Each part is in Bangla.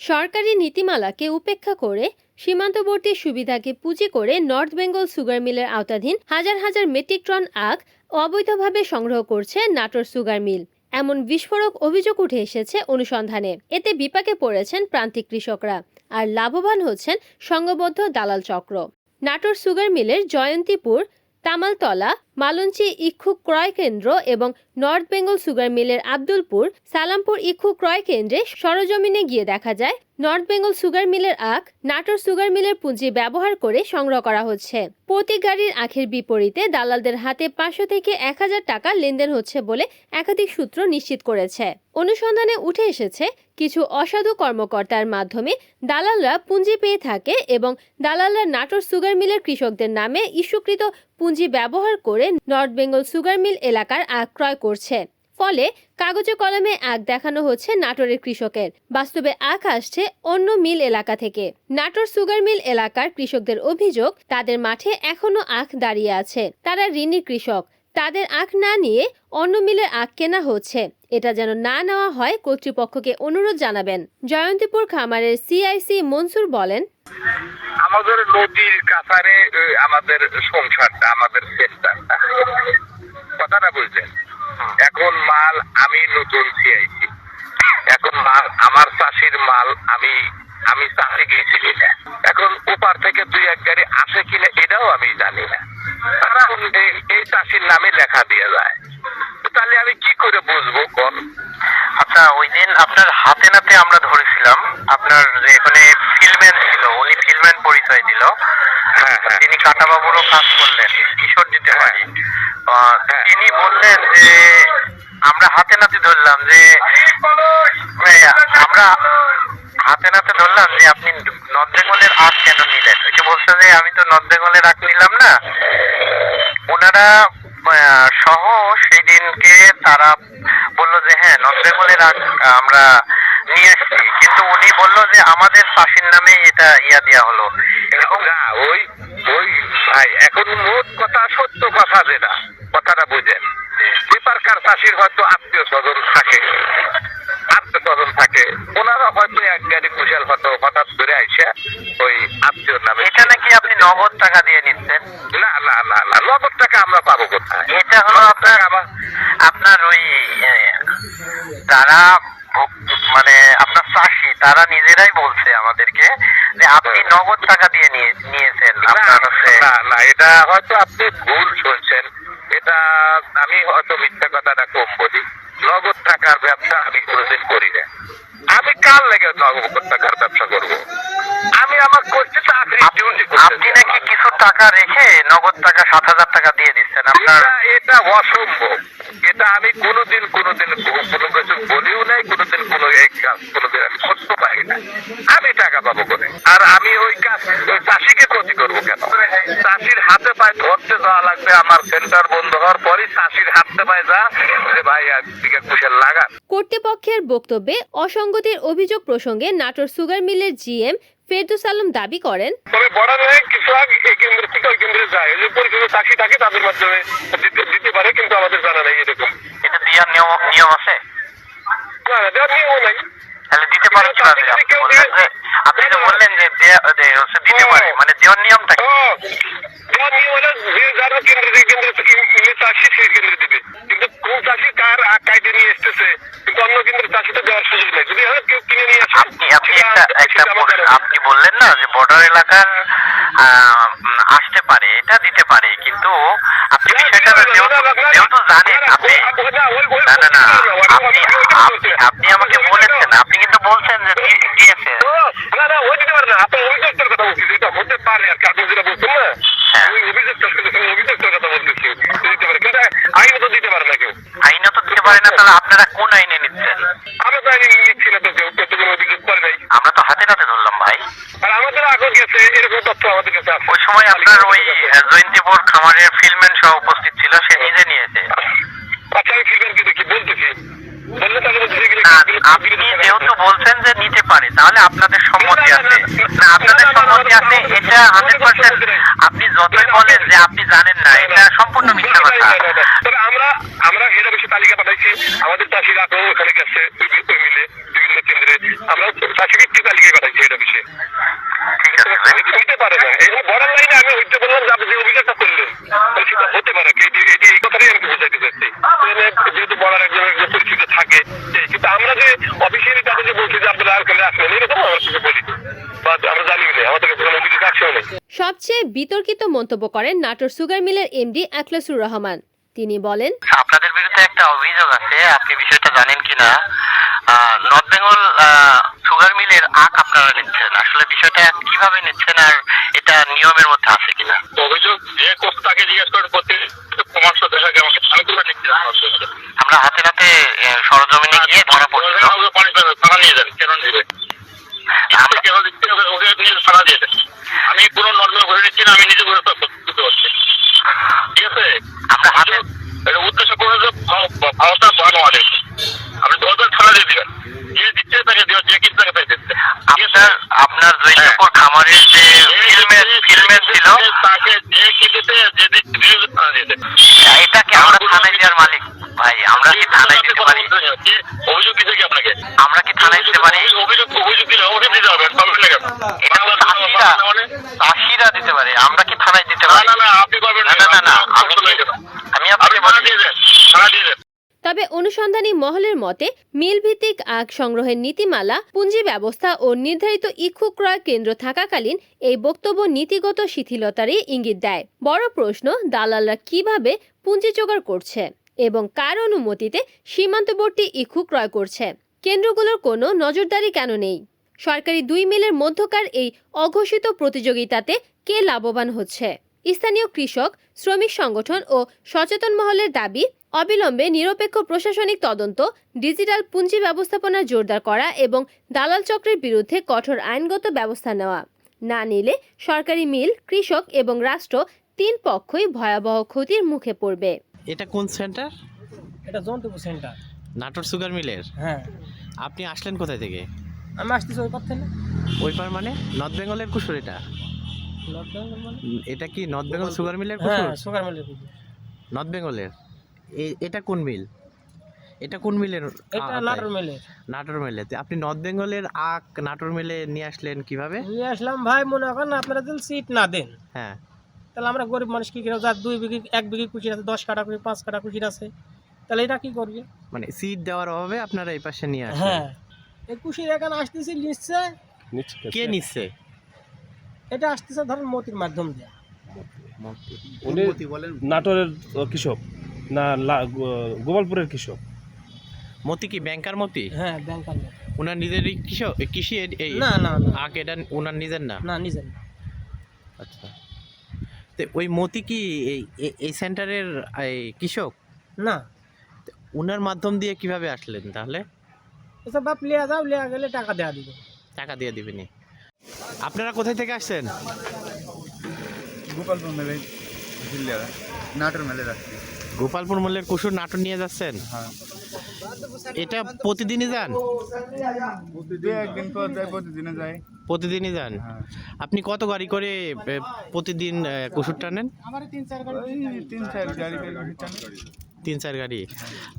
সরকারি নীতিমালাকে উপেক্ষা করে সীমান্তবর্তী সুবিধাকে পুঁজি করে নর্থ বেঙ্গল সুগার মিলের আওতাধীন হাজার হাজার মেট্রিক টন আখ অবৈধভাবে সংগ্রহ করছে নাটোর সুগার মিল। এমন বিস্ফোরক অভিযোগ উঠে এসেছে অনুসন্ধানে। এতে বিপাকে পড়েছেন প্রান্তিক কৃষকরা আর লাভবান হচ্ছেন সংঘবদ্ধ দালাল চক্র। নাটোর সুগার মিলের জয়ন্তীপুর, তামালতলা মালঞ্চি ইক্ষু ক্রয় কেন্দ্র এবং নর্থ বেঙ্গল সুগার মিলের আব্দুলপুর, সালামপুর ইক্ষু ক্রয় কেন্দ্রে সরজমিনে গিয়ে দেখা যায়, নর্থ বেঙ্গল সুগার মিলের আখ, নাটোর সুগার মিলের পুঁজি ব্যবহার করে সংগ্রহ করা হচ্ছে। প্রতি গাড়ির আখের বিপরীতে দালালদের হাতে পাঁচশো থেকে এক হাজার টাকা লেনদেন হচ্ছে বলে একাধিক সূত্র নিশ্চিত করেছে। অনুসন্ধানে উঠে এসেছে, কিছু অসাধু কর্মকর্তার মাধ্যমে দালালরা পুঁজি পেয়ে থাকে এবং দালালরা নাটোর সুগার মিলের কৃষকদের নামে ইস্যুকৃত পুঁজি ব্যবহার করে নর্থ বেঙ্গল সুগার মিল এলাকার আখ ক্রয় করছে। ফলে কাগজে কলমে আখ দেখানো হচ্ছে নাটোরের কৃষকের। বাস্তবে আখ আসছে অন্য মিল এলাকা থেকে। নাটোর সুগার মিল এলাকার কৃষকদের অভিযোগ, তাদের মাঠে এখনও আখ দাঁড়িয়ে আছে। তারা ঋণী কৃষক। তাদের আখ না নিয়ে অন্য মিলের আখ কেনা হচ্ছে। এটা যেন না নেওয়া হয় কর্তৃপক্ষকে অনুরোধ জানাবেন। জয়ন্তীপুর খামারের সিআইসি মনসুর বলেন আমাদের নদীর কাছারে আমাদের সংসারটা আমাদের কথাটা বুঝলেন এখন মাল আমি নতুন সিআইসি। এখন মাল আমার চাষির মাল আমি আমি চাষি গেছি কিনা এখন ওপার থেকে দুই এক গাড়ি আসে কিনা এটাও আমি জানি না। তারা এই- চাষির নামে লেখা দিয়ে যায়। তাহলে আমি কি করে বুঝব কোন? আচ্ছা ওই দিন আপনার হাতে নাতে আমরা ধরেছিলাম। আপনার যে এখানে ছিল উনি পরিচয় দিল। হ্যাঁ হ্যাঁ। তিনি কাটাবাবুরও কাজ করলেন কিশোর দিতে পারি হ্যাঁ। তিনি বললেন যে আমরা হাতে নাতে ধরলাম যে হাতে নাতে ধরলাম যে আপনি নর্থ বেঙ্গলের আখ কেন নিলেন? ওই যে বলছে যে আমি তো নর্থ বেঙ্গলের আখ নিলাম না। ওনারা সহ সেই দিনকে তারা বলল যে হ্যাঁ নর্থ বেঙ্গলের আখ আমরা নিয়ে এসছি। কিন্তু উনি বলল যে, আমাদের চাষির নামে এটা ইয়া দেওয়া হলো। ওই ওই, ভাই, এখন মোট কথা, সত্য কথা যেটা, কথাটা বুঝেন। পেপারকার চাষির হয়তো আত্মীয় স্বজন থাকে, আত্মীয় স্বজন থাকে হয়তো এক গাড়ি কুশাল হয়তো হঠাৎ করে আইসা ওই আত্মীয়র নামে। এটা নাকি আপনি নগদ টাকা দিয়ে নিচ্ছেন? না না না না নগদ টাকা আমরা পাবো কোথায়? এটা হলো আপনার আপনার ওই ভোগ- মানে আপনার চাষি তারা নিজেরাই বলছে আমাদেরকে যে আপনি নগদ টাকা দিয়ে নিয়েছেন না আপনার হচ্ছে না না এটা হয়তো আপনি ভুল শুনছেন। এটা আমি হয়তো মিথ্যা কথাটা কম বলি। নগদ টাকার ব্যবসা আমি কোনোদিন করি না কার লেগে টাকার ব্যবসা করব? আমি আমার করছি চাকরি ডিউটি আপনি নাকি কিছু টাকা রেখে নগদ টাকা সাত হাজার টাকা দিয়ে দিচ্ছেন আপনার এটা অসম্ভব। এটা আমি কোনোদিন কোনোদিন কোনো কিছু বলিও নাই কোনোদিন কোনো এই কাজ কোনোদিন আমি করতে পারি না আমি টাকা পাবো করে আর আমি ওই কাজ ওই চাষিকে ক্ষতি করব কেন? চাষির হাতে পায়ে ধরতে যাওয়া লাগবে আমার সেন্টার বন্ধ হওয়ার পরই চাষির হাতে পায়ে যা যে ভাই একদিকে কুশের লাগা। কর্তৃপক্ষের বক্তব্যে অসঙ্গতির অভিযোগ প্রসঙ্গে নাটোর সুগার মিলের জিএম ফেরদুস আলম দাবি করেন তবে বর্ডারে কিছু আগে এই কেন্দ্র থেকে ওই কেন্দ্রে যায়। যে পরিচিত চাষি থাকে তাদের মাধ্যমে দিতে দিতে পারে কিন্তু আমাদের জানা নেই এরকম। এটা দেওয়ার নিয়ম নিয়ম আছে? না না দেওয়ার নিয়মও নাই। তাহলে দিতে পারে কীভাবে আপনি বললেন যে আপনি তো বললেন যে দেয়া- যে হচ্ছে দিতে পারে মানে দেওয়ার নিয়মটা কি? দেওয়ার নিয়ম হলো যে যার কেন্দ্র থেকে কেন্দ্র থেকে চাষি সেই কেন্দ্রে দিবে। কিন্তু কোন চাষি কার নিয়ে এসতেছে কিন্তু অন্য কেন্দ্রের চাষি তো দেওয়ার সুযোগ নেই। যদি হয় কেউ কিনে নিয়ে আসে আপনি আপনি একটা একটা আপনি বললেন না যে বর্ডার এলাকার আহ, আসতে পারে এটা দিতে পারে কিন্তু আপনি বিষয়টা যেহেতু জানেন আপনি না না না আপনি আমাকে বলেছেন আপনি কিন্তু বলছেন যে দি- দিয়েছেন ও, না না ওই দিতে পারে না আপনি অভিযোগটার কথা বলছি যেটা হতে পারে আর কি আপনি যেটা বলছেন না হ্যাঁ। ওই অভিযোগটার কথা অভিযোগটার কথা বলতেছি দিতে পারে কিন্তু আইন তো দিতে পারে না কেউ আইনত দিতে পারে না তাহলে আপনারা কোন আইনে নিচ্ছেন? আমরা তো আইনে নিচ্ছি না তো অভিযোগ করে নাই। আমরা তো হাতে হাতে ধরলাম ভাই। আর আমাদের আগর গেছে এরকম তথ্য আমাদের কাছে ওই সময় আপনার ওই জয়ন্তীপুর খামারের ফিল্মেন সহ উপস্থিত ছিল সে নিজে নিয়েছে আচ্ছা আমি ফিগারকে দেখি বলতেছি বললে তাকে বলতেছি এগুলো না এগুলো আপনি যেহেতু বলছেন যে নিতে পারে তাহলে আপনাদের সম্মতি আছে না আপনাদের সম্মতি আছে এটা হান্ড্রেড পার্সেন্ট আপনি যতই বলেন যে আপনি জানেন না এটা সম্পূর্ণ মিথ্যা কথা। আমরা আমরা হেড অফিসে তালিকা পাঠাইছি। আমাদের চাষিরা তো ওখানে গেছে মিলে বিভিন্ন কেন্দ্রে। আমরা চাষি ভিত্তিক তালিকায় পাঠাইছি হেড অফিসে হইতে পারে না। এই বর্ডার লাইনে আমি হইতে বললাম যে আপনি যে অভিযোগটা করলেন সেটা হতে পারে কি এটি এটি এই কথাটাই আমি বুঝাইতে চাচ্ছি। যেহেতু বর্ডার একজন একজন পরিচিত থাকে কিন্তু আমরা যে অফিসিয়ালি তাদেরকে বলছি যে আপনারা আর আসবেন, এরকম আমরা কিছু বলি সবচেয়ে বিতর্কিত মন্তব্য করেন নাটোর সুগার মিলের এমডি আখলাসুর রহমান। তিনি বলেন আপনাদের বিরুদ্ধে একটা অভিযোগ আছে আপনি বিষয়টা জানেন কিনা? নর্থ বেঙ্গল সুগার মিলের আখ আপনারা নিচ্ছেন। আসলে বিষয়টা কীভাবে নিচ্ছেন আর এটা নিয়মের মধ্যে আছে কিনা? অভিযোগ যে করছে তাকে জিজ্ঞেস করে করতে প্রমাণ দেখা গেল আমি তোমরা লিখতে আমরা হাতে হাতে সরজমিনে গিয়ে ধরা পড়ছিল থানা নিয়ে যান কেন দিবে আমরা- কেন দিচ্ছে ওকে- ওকে নিয়ে থানা দিয়ে দেন আমি পুরো নর্মাল ঘুরে নিচ্ছি না আমি নিজে ঘুরে সব বুঝতে পারছি। ঠিক আছে? আমরা হাতে এটা উদ্দেশ্য করে যে ভারতটা বানো আদেশ আপনি দরকার থানা দিয়ে দিবেন। যে দিচ্ছে তাকে দেওয়া যে কিনতে তাকে তাই দিচ্ছে। আছে আপনার যে জৈনপুর খামারের যে ফিল্মের ফিল্মের ছিল তাকে যে কিনতে যে দিচ্ছে। এটা কি আমরা থানায় দেওয়ার মালিক। ভাই আমরা থানায় দিতে পারি। অভিযোগ দিতে কি আপনাকে? আমরা কি থানায় দিতে পারি? অভিযোগ অভিযোগ দিলে ওকে দিতে হবে এটা চাষিরা মানে চাষিরা দিতে পারে। আমরা কি থানায় দিতে পারি? না না আপনি পারবেন না না না আমি আমি আপনাকে বলি দিয়ে দেন থানা দিয়ে দেন। তবে অনুসন্ধানী মহলের মতে মিল ভিত্তিক আখ সংগ্রহের নীতিমালা পুঁজি ব্যবস্থা ও নির্ধারিত ইক্ষু ক্রয় কেন্দ্র থাকাকালীন এই বক্তব্য নীতিগত শিথিলতারই ইঙ্গিত দেয়। বড় প্রশ্ন দালালরা কীভাবে পুঁজি জোগাড় করছে? এবং কার অনুমতিতে সীমান্তবর্তী ইক্ষু ক্রয় করছে? কেন্দ্রগুলোর কোনো নজরদারি কেন নেই? সরকারি দুই মিলের মধ্যকার এই অঘোষিত প্রতিযোগিতাতে কে লাভবান হচ্ছে? স্থানীয় কৃষক, শ্রমিক সংগঠন ও সচেতন মহলের দাবি, অবিলম্বে নিরপেক্ষ প্রশাসনিক তদন্ত, ডিজিটাল পুঁজি ব্যবস্থাপনা জোরদার করা এবং দালাল চক্রের বিরুদ্ধে কঠোর আইনগত ব্যবস্থা নেওয়া। না নিলে সরকারি মিল, কৃষক এবং রাষ্ট্র তিন পক্ষই ভয়াবহ ক্ষতির মুখে পড়বে। এটা কোন সেন্টার? এটা জন্তুপুর সেন্টার। নাটোর সুগার মিলের? হ্যাঁ। আপনি আসলেন কোথায় থেকে? আমি আসতেছি ওই কথা না ওই পার মানে? নর্থ বেঙ্গলের কুসুর এটা? নর্থ বেঙ্গল মানে? এটা কি নর্থ বেঙ্গল সুগার মিলের হ্যাঁ কুসুর সুগার মিলের নর্থ বেঙ্গলের? এটা কোন মিল? এটা কোন মিলের? এটা নাটোর মিলে নাটোর মিলে। আপনি নর্থ বেঙ্গলের আখ নাটোর মিলে নিয়ে আসলেন কীভাবে? নিয়ে আসলাম ভাই মনে করেন আপনারা যদি সিট না দেন হ্যাঁ। তাহলে আমরা গরিব মানুষ কি যার দুই বিঘি এক বিঘি কুচির আছে দশ কাটা কুচি পাঁচ কাটা কুচির আছে তাহলে এটা কি করবে? মানে সিট দেওয়ার অভাবে আপনারা এই পাশে নিয়ে আসেন। হ্যাঁ। এই কুচির এখানে আসতেছি নিচ্ছে। কে নিচ্ছে। এটা আসতেছে ধরেন মতির মাধ্যম দিয়ে। উনি নাটোরের কৃষক। না গোপালপুরের কৃষক। মতি কি ব্যাংকার মতি? হ্যাঁ ব্যাংক আনবে। ওনার নিজেরই কৃষক কৃষি না না না। আখ এটা ওনার নিজের না না নিজের। আচ্ছা। তো ওই মতি কি এই সেন্টারের এই কৃষক? না। ওনার মাধ্যম দিয়ে কীভাবে আসলেন তাহলে? এসব বাপ লিয়া যাও লিয়া গেলে টাকা দেওয়া দিব। টাকা দিয়ে দিবেনি। আপনারা কোথায় থেকে আসছেন? গোপালপুর মেলে ঝিল্লিয়া নাটোর মেলে রাখছি গোপালপুর মল্লের কুসুর নাটক নিয়ে যাচ্ছেন? হ্যাঁ। এটা প্রতিদিনই যান? দু একদিন পর যায় প্রতিদিনে যায় প্রতিদিনই যান? হ্যাঁ। আপনি কত গাড়ি করে প্রতিদিন কুসুর টানেন তিন চার গাড়ি। তিন চার গাড়ি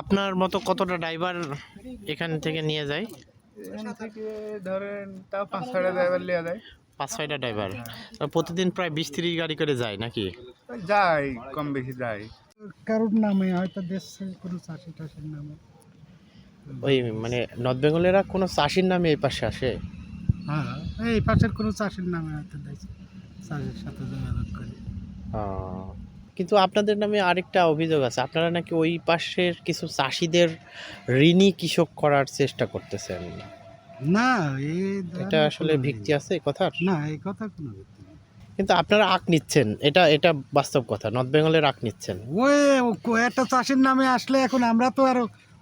আপনার মতো কতটা ড্রাইভার এখান থেকে নিয়ে যায়? থেকে ধরেন তাও পাঁচ ছয়টা ড্রাইভার লিয়া যায়। পাঁচ ছয়টা ড্রাইভার। প্রতিদিন প্রায় বিশ তিরিশ গাড়ি করে যায় নাকি? যায় কম বেশি যায়। কারোর নামে হয়তো দেশে কোনো চাষি টাষির নামে। ওই মানে নর্থ বেঙ্গলেরা কোনো চাষির নামে এই পাশে আসে? হ্যাঁ এই পাশের কোনো চাষির নামে হয়তো দেশে চাষির সাথে যোগাযোগ করে। কিন্তু আপনাদের নামে আরেকটা অভিযোগ আছে আপনারা নাকি ওই পাশের কিছু চাষিদের ঋণী কৃষক করার চেষ্টা করতেছেন? না এটা আসলে ভিত্তি আছে কথার? না এই কথা কোনো ভিত্তি কিন্তু আপনারা আখ নিচ্ছেন এটা এটা বাস্তব কথা নর্থ বেঙ্গলের আখ নিচ্ছেন। ওই একটা চাষির নামে আসলে এখন আমরা তো আর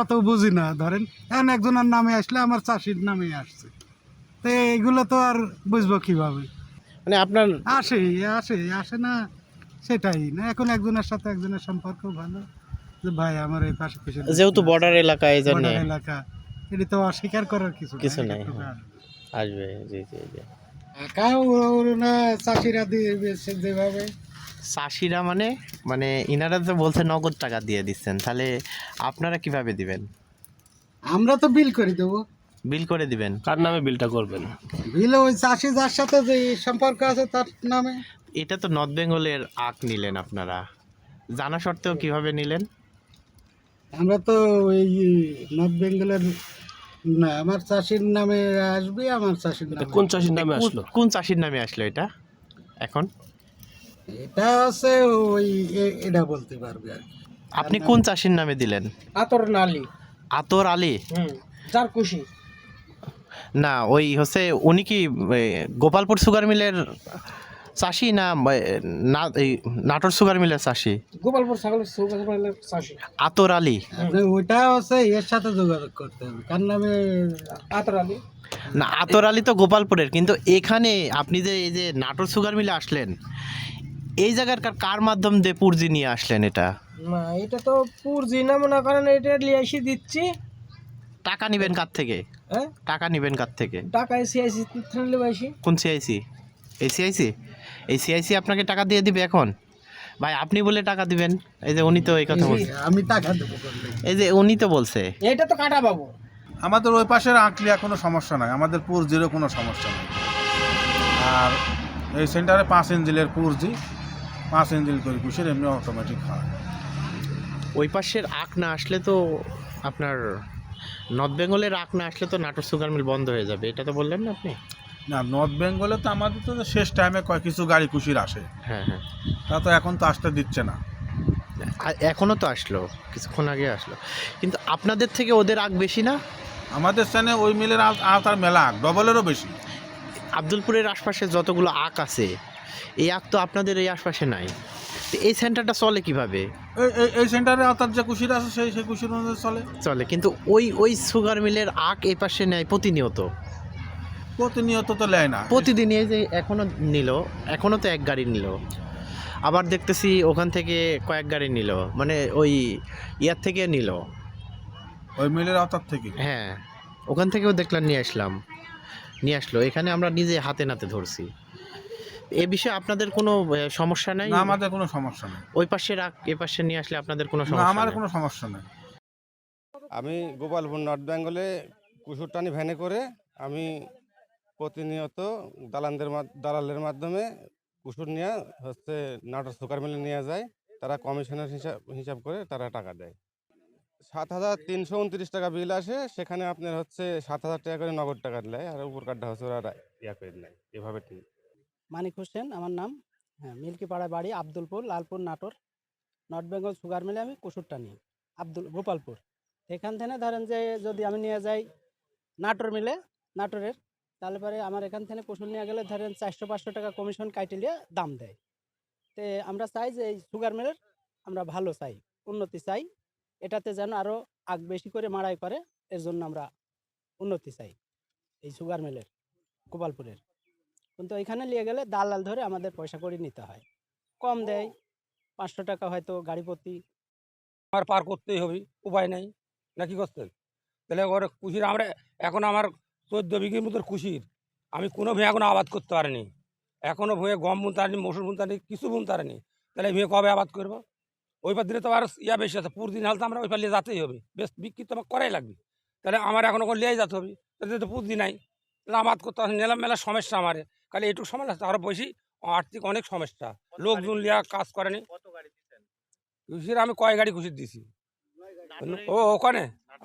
অত বুঝি না ধরেন এখন একজনের নামে আসলে আমার চাষির নামে আসছে। তো এইগুলো তো আর বুঝব কীভাবে? মানে আপনার আসে আসে আসে না সেটাই না। এখন একজনের সাথে একজনের সম্পর্ক ভালো। যে ভাই আমার এই পাশে পিছনে যেহেতু বর্ডার এলাকা এই জন্য। বর্ডার এলাকা এটা তো অস্বীকার করার কিছু কিছু নাই, হ্যাঁ। আসবে জি জি জি। টাকাও না চাষিরা যেভাবে। চাষিরা মানে মানে ইনারা তো বলছে নগদ টাকা দিয়ে দিচ্ছেন। তাহলে আপনারা কীভাবে দিবেন? আমরা তো বিল করে দেবো। বিল করে দিবেন। কার নামে বিলটা করবেন? বিল ওই চাষি যার সাথে যে সম্পর্ক আছে তার নামে। এটা তো নর্থ বেঙ্গলের আখ নিলেন আপনারা। জানা সত্ত্বেও কীভাবে নিলেন? আমরা তো ওই নর্থ বেঙ্গলের না আমার চাষির নামে আসবে আমার চাষির নামে। কোন চাষির নামে আসলো? কোন চাষির নামে আসলো এটা? এখন? এটা হচ্ছে ওই এটা বলতে পারবে আর আপনি কোন চাষির নামে দিলেন? আতর নালি। আতর আলী? হুম যার খুশি। না ওই হচ্ছে উনি কি গোপালপুর সুগার মিলের চাষি না এই নাটোর সুগার মিলের চাষি? গোপালপুর ছাগল চাষি। আতর আলী। ওইটা হচ্ছে এর সাথে যোগাযোগ করতে হবে কার নামে? আতর আলী। না আতর আলী তো গোপালপুরের কিন্তু এখানে আপনি যে এই যে নাটোর সুগার মিলে আসলেন এই জায়গার কার- কার মাধ্যম দিয়ে পুরজি নিয়ে আসলেন এটা? না এটা তো পুরজি না মনে করেন এটা এসে দিচ্ছি। টাকা নিবেন কার থেকে? হ্যাঁ? টাকা নিবেন কার থেকে? টাকা এসে এসে থাকলে বেশি কোন সিআইসি এই সিআইসি এই সিআইসি আপনাকে টাকা দিয়ে দিবে এখন? ভাই আপনি বলে টাকা দিবেন। এই যে উনি তো এই কথা বলছে। আমি টাকা দেবো এই যে উনি তো বলছে। এটা তো কাটা পাবো আমাদের ওই পাশের আঁকলিয়া কোনো সমস্যা নাই। আমাদের পুর জিরো কোনো সমস্যা নেই। আর এই সেন্টারে পাঁচ ইঞ্জিলের পুরজি পাঁচ ইঞ্জিল করে কুশির এমনি অটোমেটিক হয়। ওই পাশের আঁক না আসলে তো আপনার নর্থ বেঙ্গলের আখ না আসলে তো নাটোর সুগার মিল বন্ধ হয়ে যাবে এটা তো বললেন না আপনি? না নর্থ বেঙ্গলে তো আমাদের তো শেষ টাইমে কয় কিছু গাড়ি কুশির আসে। হ্যাঁ হ্যাঁ। তা তো এখন তো আসতে দিচ্ছে না। আর এখনও তো আসলো কিছুক্ষণ আগে আসলো। কিন্তু আপনাদের থেকে ওদের আখ বেশি না? আমাদের স্থানে ওই মিলের আও- আওতার মেলা ডবলেরও বেশি। আব্দুলপুরের আশপাশে যতগুলো আখ আছে এই আখ তো আপনাদের এই আশপাশে নাই। তো এই সেন্টারটা চলে কীভাবে? এই সেন্টারে আওতার যে কুশির আছে সেই সেই কুশির অনুযায়ী চলে। চলে কিন্তু ওই ওই সুগার মিলের আখ এই পাশে নেয় প্রতিনিয়ত? প্রতিনিয়ত তো নেয় না। প্রতিদিন এই যে এখনও নিল এখনও তো এক গাড়ি নিল। আবার দেখতেছি ওখান থেকে কয়েক গাড়ি নিল মানে ওই ইয়ার থেকে নিল। ওই মিলের আওতার থেকে। হ্যাঁ ওখান থেকেও দেখলাম নিয়ে আসলাম। নিয়ে আসলো এখানে আমরা নিজে হাতে নাতে ধরছি। এ বিষয়ে আপনাদের কোনো সমস্যা নাই? না আমাদের কোনো সমস্যা নেই। ওই পাশে রাখ এ পাশে নিয়ে আসলে আপনাদের কোনো না সমস্যা আমার কোনো সমস্যা নেই। আমি গোপালপুর নর্থ বেঙ্গলে কুসুরটানি ভ্যানে করে আমি প্রতিনিয়ত দালানদের দালালের মাধ্যমে কুসুর নিয়ে হচ্ছে নাটোর সুগার মিলে নিয়ে যায়। তারা কমিশনের হিসাব হিসাব করে তারা টাকা দেয়। সাত হাজার তিনশো উনত্রিশ টাকা বিল আসে সেখানে আপনার হচ্ছে সাত হাজার টাকা করে নগদ টাকা দেয় আর উপর কার্ডটা হচ্ছে ওরা ইয়া করে নেয় এভাবে ঠিক। মানিক হোসেন, আমার নাম। হ্যাঁ মিল্কিপাড়া বাড়ি, আব্দুলপুর, লালপুর, নাটোর। নর্থ বেঙ্গল সুগার মিলে আমি কুসুরটা নিই, আব্দুল, গোপালপুর। এখান থেকে ধরেন যে যদি আমি নিয়ে যাই নাটোর মিলে, নাটোরের, তাহলে পরে আমার এখান থেকে কুসুর নিয়ে গেলে ধরেন চারশো পাঁচশো টাকা কমিশন কাইটেলিয়ে দাম দেয়। তে আমরা চাই যে এই সুগার মিলের আমরা ভালো চাই, উন্নতি চাই। এটাতে যেন আরও আগ বেশি করে মাড়াই করে, এর জন্য আমরা উন্নতি চাই এই সুগার মিলের, গোপালপুরের। কিন্তু এখানে নিয়ে গেলে দালাল ধরে আমাদের পয়সা করে নিতে হয়। কম দেয় পাঁচশো টাকা হয়তো গাড়ি প্রতি আমার পার করতেই হবে উপায় নাই। না কি করতেন তাহলে ওর কুশির আমরা এখন আমার চোদ্দ বিঘের মতো কুশির আমি কোনো ভূমি এখনও আবাদ করতে পারিনি। এখনও ভূয়ে গম বুনতে পারিনি মসুর বুনতে পারিনি কিছু বুনতে পারিনি। তাহলে এই ভূয়ে কবে আবাদ করব? ওই পার দিলে তো আর ইয়া বেশি আছে পুর দিন হাল তো আমরা ওই পার নিয়ে যেতেই হবে। বেশ বিক্রি তো আমার করাই লাগবে। তাহলে আমার এখন ওখানে লিয়েই যেতে হবে। তাহলে তো পুঁজি নাই। তাহলে আবাদ করতে নিলাম মেলা সমস্যা আমার। খালি এইটুকু সমস্যা আরও বেশি আর্থিক অনেক সমস্যা। লোকজন লিয়া কাজ করেনি। কুশির আমি কয় গাড়ি কুশির দিছি ও ওখানে?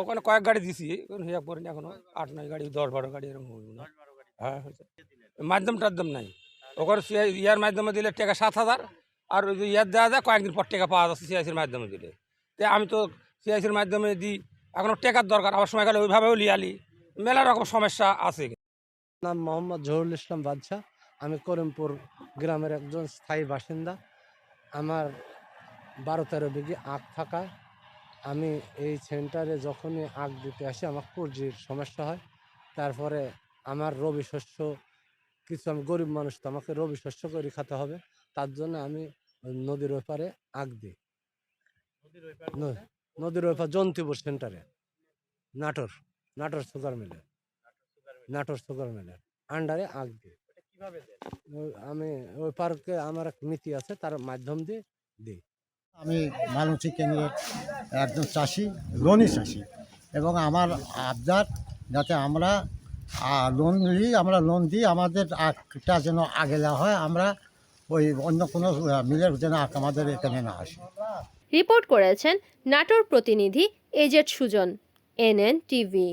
ওখানে কয়েক গাড়ি দিছি হিসাব করিনি এখনও। আট নয় গাড়ি দশ বারো গাড়ি এরকম হ্যাঁ মাধ্যম টাধ্যম নাই। ওখানে ইয়ার মাধ্যমে দিলে টাকা সাত হাজার। আর ওই ইয়ার দেওয়া যায় কয়েকদিন পর টাকা পাওয়া যাচ্ছে সিআইসির মাধ্যমে দিলে। তো আমি তো সিআইসির মাধ্যমে দিই। এখনও টাকার দরকার। আবার সময় গেলে ওইভাবেও লিয়ালি। মেলা রকম সমস্যা আছে। নাম মোহাম্মদ জহুরুল ইসলাম বাদশাহ। আমি করিমপুর গ্রামের একজন স্থায়ী বাসিন্দা। আমার বারো তেরো বিঘি আখ থাকায় আমি এই সেন্টারে যখনই আখ দিতে আসি আমার পুঁজির সমস্যা হয়। তারপরে আমার রবি শস্য কিছু আমি গরিব মানুষ তো আমাকে রবি শস্য করে খাতে হবে। তার জন্য আমি নদীর ওপারে আখ দিই। নদীর ওপার জন্তিপুর সেন্টারে। নাটোর নাটোর সুগার মিলে। নাটোর সুগার মিলের আন্ডারে আগ দিই আমি ওই পার্কে আমার এক নীতি আছে তার মাধ্যম দিয়ে দিই। আমি মালুচি কেন্দ্রের একজন চাষি লোনই চাষি এবং আমার আবদার যাতে আমরা লোন নিই আমরা লোন দিই আমাদের আখটা যেন আগে দেওয়া হয় আমরা ওই অন্য কোনো মিলের যেন আখ আমাদের এখানে না আসে। রিপোর্ট করেছেন নাটোর প্রতিনিধি এজেড সুজন এনএন টিভি